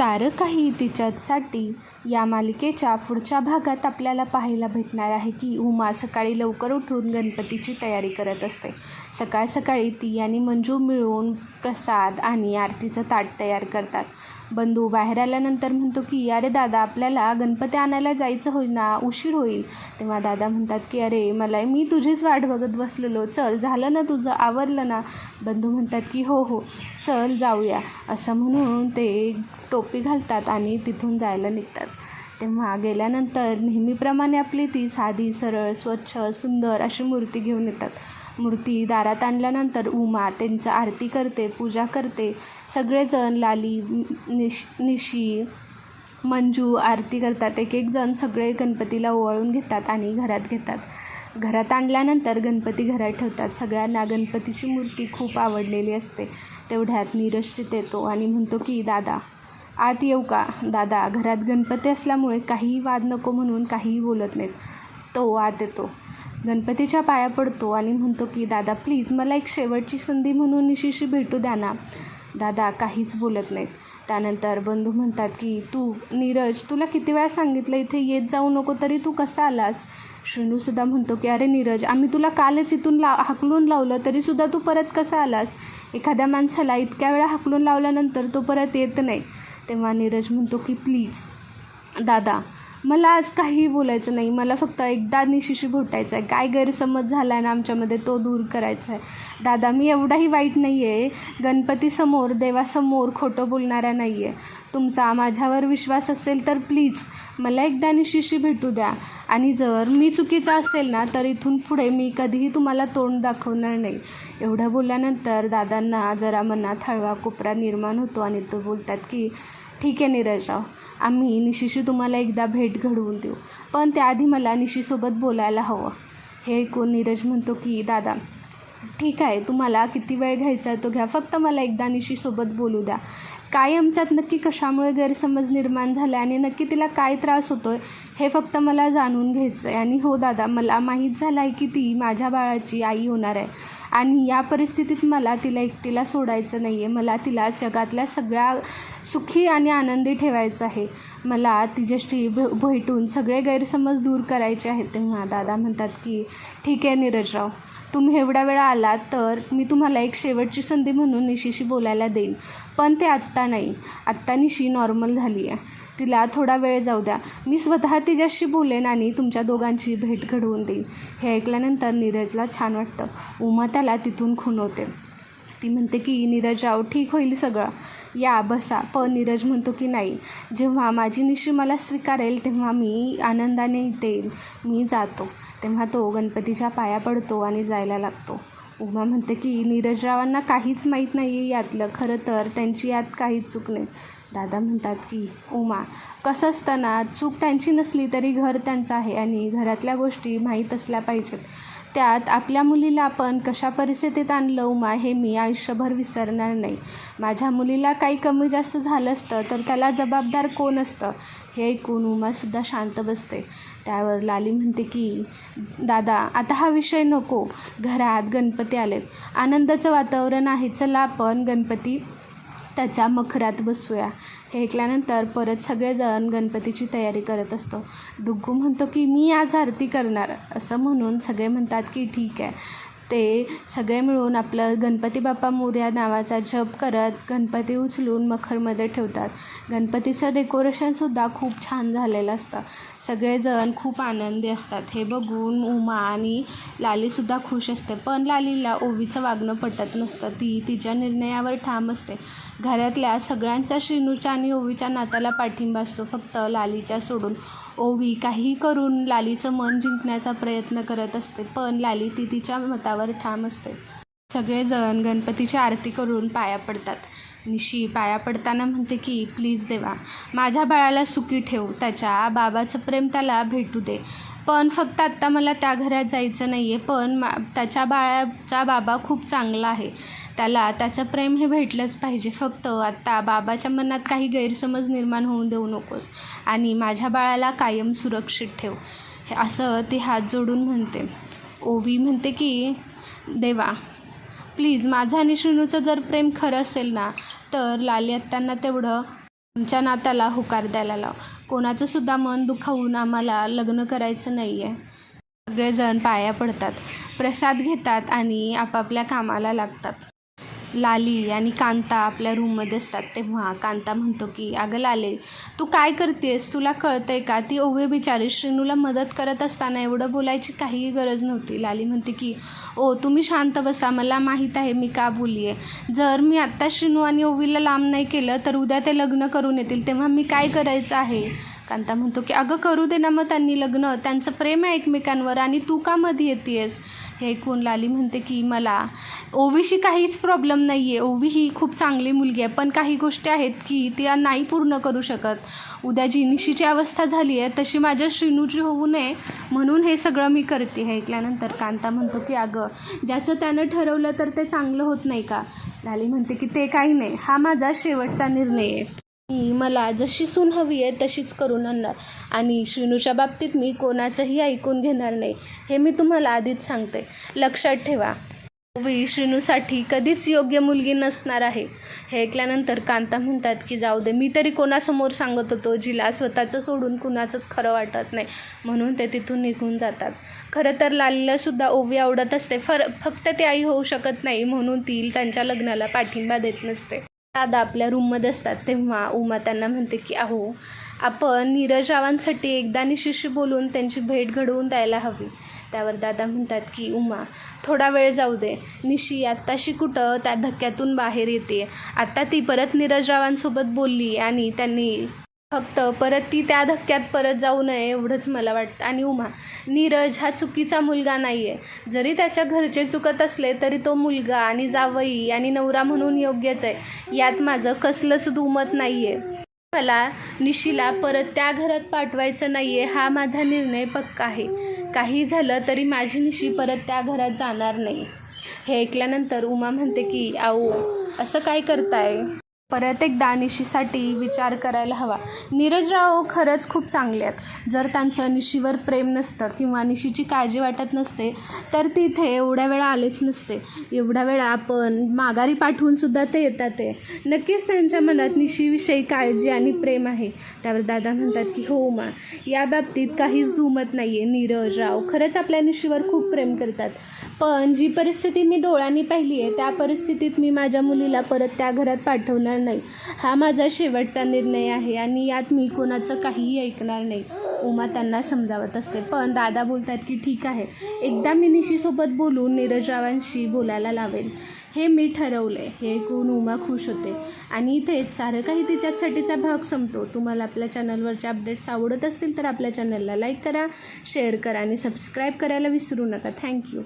सारं काही तिच्यासाठी या मालिकेच्या पुढच्या भागात आपल्याला पाहायला भेटणार आहे की उमा सकाळी लवकर उठून गणपतीची तयारी करत असते. सकाळ सकाळी ती आणि मंजू मिळून प्रसाद आणि आरतीचं ताट तयार करतात. बंधू बाहेर आल्यानंतर म्हणतो की अरे दादा आपल्याला गणपती आणायला जायचं होईल ना उशीर होईल. तेव्हा दादा म्हणतात की अरे मला मी तुझीच वाट बघत बसलेलो. चल झालं ना तुझं आवरलं ना. बंधू म्हणतात की हो हो चल जाऊया. असं म्हणून ते टोपी घालतात आणि तिथून जायला निघतात. तेव्हा गेल्यानंतर नेहमीप्रमाणे आपली ती साधी सरळ स्वच्छ सुंदर अशी मूर्ती घेऊन येतात. मूर्ती दारात आणल्यानंतर उमा त्यांचं आरती करते पूजा करते. सगळेजण लाली निश निशी मंजू आरती करतात. एक एक जण सगळे गणपतीला ओवाळून घेतात आणि घरात घेतात. घरात आणल्यानंतर गणपती घरात ठेवतात. सगळ्यांना गणपतीची मूर्ती खूप आवडलेली असते. तेवढ्यात नीरज तिथे येतो आणि म्हणतो की दादा आत येऊ का? दादा घरात गणपती असल्यामुळे काहीही वाद नको म्हणून काहीही बोलत नाहीत. तो आत येतो. गणपतीच्या पाया पडतो आणि म्हणतो की दादा प्लीज मला एक शेवटची संधी म्हणून निशीशी भेटू द्या ना. दादा काहीच बोलत नाहीत. त्यानंतर बंधू म्हणतात की तू नीरज तुला किती वेळा सांगितलं इथे येत जाऊ नको तरी तू कसा आलास? शिंडूसुद्धा म्हणतो की अरे नीरज आम्ही तुला कालच इथून ला हाकलून लावलं तरीसुद्धा तू परत कसा आलास? एखाद्या माणसाला इतक्या वेळा हाकलून लावल्यानंतर तो परत येत नाही. तेव्हा नीरज म्हणतो की प्लीज दादा मला आज काहीही बोलायचं नाही. मला फक्त एकदा निशीशी भोटायचं आहे. काय गैरसमज झाला आहे ना आमच्यामध्ये तो दूर करायचा आहे. दादा मी एवढाही वाईट नाही आहे. गणपतीसमोर देवासमोर खोटं बोलणारा नाही आहे. तुमचा माझ्यावर विश्वास असेल तर प्लीज मला एकदा निशीशी भेटू द्या. आणि जर मी चुकीचा असेल ना तर इथून पुढे मी कधीही तुम्हाला तोंड दाखवणार नाही. एवढं बोलल्यानंतर दादांना जरा मनात हळवा कोपरा निर्माण होतो आणि तो बोलतात की ठीक आहे नीरजराव आम्ही निशीशी तुम्हाला एकदा भेट घडवून देऊ. पण त्याआधी मला निशीसोबत बोलायला हवं. हे ऐकून नीरज म्हणतो की दादा ठीक आहे तुम्हाला किती वेळ घ्यायचा आहे तो घ्या. फक्त मला एकदा निशीसोबत बोलू द्या. काय आमच्यात नक्की कशामुळे गैरसमज निर्माण झाला आणि नक्की तिला काय त्रास होतो आहे हे फक्त मला जाणून घ्यायचं आहे आणि हो दादा मला माहीत झालं आहे की ती माझ्या बाळाची आई होणार आहे. आणि या परिस्थितीत मला तिला एकटीला सोडायचं नाही आहे मला तिला जगातल्या सगळ्या सुखी आणि आनंदी ठेवायचं आहे. मला तिच्याशी भ भेटून सगळे गैरसमज दूर करायचे आहेत. तेव्हा दादा म्हणतात की ठीक आहे नीरजराव. तुम्ही एवढ्या वेळा आलात तर मी तुम्हाला एक शेवटची संधी म्हणून निशीशी बोलायला देईन. पण ते आत्ता नाही. आत्ता निशी नॉर्मल झाली आहे तिला थोडा वेळ जाऊ द्या. मी स्वतः तिच्याशी बोलेन आणि तुमच्या दोघांची भेट घडवून देईन. हे ऐकल्यानंतर नीरजला छान वाटतं. उमा त्याला तिथून खुणवते ती म्हणते की नीरजराव ठीक होईल सगळं. या बसा. पण नीरज म्हणतो की नाही. जेव्हा माझी निशी मला स्वीकारेल तेव्हा मी आनंदाने येईल मी जातो. तेव्हा तो गणपतीच्या पाया पडतो आणि जायला लागतो. उमा म्हणते की नीरजरावांना काहीच माहीत नाही आहे यातलं. खरं तर त्यांची यात काहीच चूक नाही. दादा म्हणतात की उमा कसं असताना चूक त्यांची नसली तरी घर त्यांचं आहे आणि घरातल्या गोष्टी माहीत असल्या पाहिजेत. त्यात आपल्या मुलीला आपण कशा परिस्थितीत आणलं उमा हे मी आयुष्यभर विसरणार नाही. माझ्या मुलीला काही कमी जास्त झालं असतं तर त्याला जबाबदार कोण असतं? हे ऐकून उमासुद्धा शांत बसते. त्यावर लाली म्हणते की दादा आता हा विषय नको. घरात गणपती आलेत. आनंदाचं वातावरण आहे. चला आपण गणपती त्याच्या मखरात बसूया. हे ऐकल्यानंतर परत सगळेजण गणपतीची तयारी करत असतो. डुग्गू म्हणतो की मी आज आरती करणार. असं म्हणून सगळे म्हणतात की ठीक आहे. ते सगळे मिळून आपलं गणपती बाप्पा मोर्या नावाचा जप करत गणपती उचलून मखरमध्ये ठेवतात. गणपतीचं डेकोरेशनसुद्धा खूप छान झालेलं असतं. सगळेजण खूप आनंदी असतात. हे बघून उमा आणि लालीसुद्धा खुश असते. पण लालीला ओवीचं वागणं पटत नसतं. ती तिच्या निर्णयावर ठाम असते. घरातल्या सगळ्यांचा श्रीनूच्या आणि ओवीच्या नात्याला पाठिंबा असतो. फक्त लालीच्या सोडून. ओवी काही करून लालीचं मन जिंकण्याचा प्रयत्न करत असते पण लाली ती तिच्या मतावर ठाम असते. सगळेजण गणपतीची आरती करून पाया पडतात. निशी पाया पडताना म्हणते की प्लीज देवा माझ्या बाळाला सुखी ठेव त्याच्या बाबाचं प्रेम त्याला भेटू दे. पण फक्त आत्ता मला त्या घरात जायचं नाही आहे पण मा त्याच्या बाळाचा बाबा खूप चांगला आहे. त्याला त्याचं प्रेम हे भेटलंच पाहिजे. फक्त आत्ता बाबाच्या मनात काही गैरसमज निर्माण होऊन देऊ नकोस आणि माझ्या बाळाला कायम सुरक्षित ठेव. हे असं ती हात जोडून म्हणते. ओवी म्हणते की देवा प्लीज माझं आणि श्रीनूचं जर प्रेम खरं असेल ना तर लाली आत्यांना तेवढं आमच्या नात्याला होकार द्यायला लाव. कोणाचं सुद्धा मन दुखावून आम्हाला लग्न करायचं नाही आहे सगळेजण पाया पडतात. प्रसाद घेतात आणि आपापल्या कामाला लागतात. लाली आणि कांता आपल्या रूममध्ये असतात तेव्हा कांता म्हणतो की अगं लाले तू काय करतेस? तुला कळतंय का? ती ओवे बिचारी श्रीनूला मदत करत असताना एवढं बोलायची काहीही गरज नव्हती. लाली म्हणते की ओ तुम्ही शांत बसा मला माहीत आहे मी का बोलली आहे जर मी आत्ता श्रीनू आणि ओवीला लांब नाही केलं तर उद्या ते लग्न करून येतील तेव्हा मी काय करायचं आहे? कांता म्हणतो की अगं करू दे ना मग त्यांनी लग्न त्यांचं प्रेम आहे एकमेकांवर आणि तू का मध्ये येतेस? हे ऐकून लाली म्हणते की मला ओवीशी काहीच प्रॉब्लेम नाही आहे ओवी ही खूप चांगली मुलगी आहे. पण काही गोष्टी आहेत की त्या नाही पूर्ण करू शकत. उद्या जी निशीची अवस्था झाली आहे तशी माझ्या श्रीनूची होऊ नये म्हणून हे सगळं मी करते. हे ऐकल्यानंतर कांता म्हणतो की अगं ज्याचं त्यानं ठरवलं तर ते चांगलं होत नाही का? लाली म्हणते की ते काही नाही. हा माझा शेवटचा निर्णय आहे. की मला जशी सून हवी आहे तशीच करून आणणार. आणि शिनूच्या बाबतीत मी कोणाचंही ऐकून घेणार नाही. हे मी तुम्हाला आधीच सांगते. लक्षात ठेवा. ओवी शिनूसाठी कधीच योग्य मुलगी नसणार आहे. हे ऐकल्यानंतर कांता म्हणतात की जाऊ दे मी तरी कोणासमोर सांगत होतो जिला स्वतःचं सोडून कुणाचंच खरं वाटत नाही. म्हणून ते तिथून निघून जातात. खरं तर लालीलासुद्धा ओवी आवडत असते. फर फक्त ती आई होऊ शकत नाही म्हणून ती त्यांच्या लग्नाला पाठिंबा देत नसते. दादा आपल्या रूममध्ये असतात तेव्हा उमा त्यांना म्हणते की अहो आपण नीरजरावांसाठी एकदा निशिष्य बोलून त्यांची भेट घडवून द्यायला हवी. त्यावर दादा म्हणतात की उमा थोडा वेळ जाऊ दे. निशी आत्ताशी कुठं त्या धक्क्यातून बाहेर येते. आत्ता ती परत नीरजरावांसोबत बोलली आणि त्यांनी फक्त परत ती त्या धक्क्यात परत जाऊ नये एवढंच मला वाटतं. आणि उमा नीरज हा चुकीचा मुलगा नाही आहे जरी त्याच्या घरचे चुकत असले तरी तो मुलगा आणि जावई आणि नवरा म्हणून योग्यच आहे. यात माझं कसलंच दुमत नाही आहे मला निशीला परत त्या घरात पाठवायचं नाही आहे हा माझा निर्णय पक्का आहे. काही झालं तरी माझी निशी परत त्या घरात जाणार नाही. हे ऐकल्यानंतर उमा म्हणते की आऊ असं काय करताय? परत एकदा निशीसाठी विचार करायला हवा. नीरजराव खरंच खूप चांगले आहेत. जर त्यांचं निशीवर प्रेम नसतं किंवा निशीची काळजी वाटत नसते तर तिथे एवढ्या वेळा आलेच नसते. एवढ्या वेळा आपण माघारी पाठवूनसुद्धा ते येतात ते. नक्कीच त्यांच्या मनात निशीविषयी काळजी आणि प्रेम आहे. त्यावर दादा म्हणतात की हो मा या बाबतीत काहीच जुमत नाही आहे नीरजराव खरंच आपल्या निशीवर खूप प्रेम करतात. पण जी परिस्थिती मी डोळ्यांनी पाहिली आहे त्या परिस्थितीत मी माझ्या मुलीला परत त्या घरात पाठवणार नाही. हा माझा शेवटचा निर्णय आहे आणि यात मी कोणाचं काहीही ऐकणार नाही. उमा त्यांना समजावत असते. पण दादा बोलतात की ठीक आहे. एकदा मी निशीसोबत बोलून नीरजरावांशी बोलायला लावेल हे मी ठरवलं आहे हे ऐकून उमा खुश होते. आणि इथेच सारं काही तिच्यासाठीचा भाग संपतो. तुम्हाला आपल्या चॅनलवरचे अपडेट्स आवडत असतील तर आपल्या चॅनलला लाईक करा शेअर करा आणि सबस्क्राईब करायला विसरू नका. थँक्यू